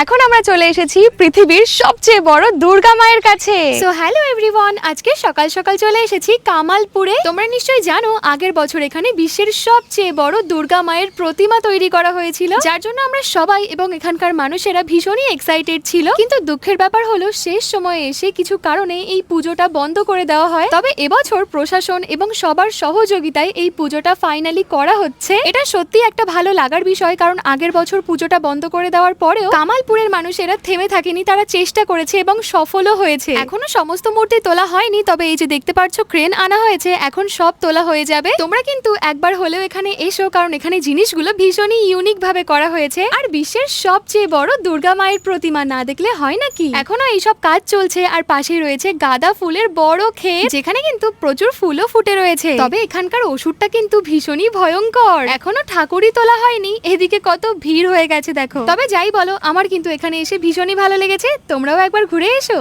এখন আমরা চলে এসেছি পৃথিবীর সবচেয়ে বড় দুর্গা মায়ের কাছে। সো হ্যালো এভরিওয়ান আজকে সকাল সকাল চলে এসেছি কামালপুরে। তোমরা নিশ্চয়ই জানো, আগের বছর এখানে বিশ্বের সবচেয়ে বড় দুর্গা মায়ের প্রতিমা তৈরি করা হয়েছিল। যার জন্য আমরা সবাই এবং এখানকার মানুষেরা ভীষণই এক্সাইটেড ছিল। কিন্তু দুঃখের ব্যাপার হলো, শেষ সময়ে এসে কিছু কারণে এই পুজোটা বন্ধ করে দেওয়া হয়। তবে এবছর প্রশাসন এবং সবার সহযোগিতায় এই পুজোটা ফাইনালি করা হচ্ছে। এটা সত্যি একটা ভালো লাগার বিষয়, কারণ আগের বছর পুজোটা বন্ধ করে দেওয়ার পরেও কামালপুরের মানুষেরা থেমে থাকেনি, তারা চেষ্টা করেছে এবং সফলও হয়েছে। এখনও সমস্ত মূর্তি তোলা হয়নি, তবে এই যে দেখতে পাচ্ছ ক্রেন আনা হয়েছে, এখন সব তোলা হয়ে যাবে। তোমরা কিন্তু একবার হলেও এখানে এসো, কারণ এখানে জিনিসগুলো ভীষণই ইউনিক ভাবে করা হয়েছে। আর বিশ্বের সবচেয়ে বড় দুর্গা মায়ের প্রতিমা না দেখলে হয় নাকি এখনও এইসব কাজ চলছে, আর পাশেই রয়েছে গাঁদা ফুলের বড় ক্ষেত, যেখানে কিন্তু প্রচুর ফুলও ফুটে রয়েছে। তবে এখানকার ওষুধটা কিন্তু ভীষণই ভয়ঙ্কর। এখনও ঠাকুরই তোলা হয়নি, এদিকে কত ভিড় হয়ে গেছে, দেখো। তবে যাই বলো, আমার কিন্তু এখানে এসে ভীষণই ভালো লেগেছে। তোমরাও একবার ঘুরে এসো।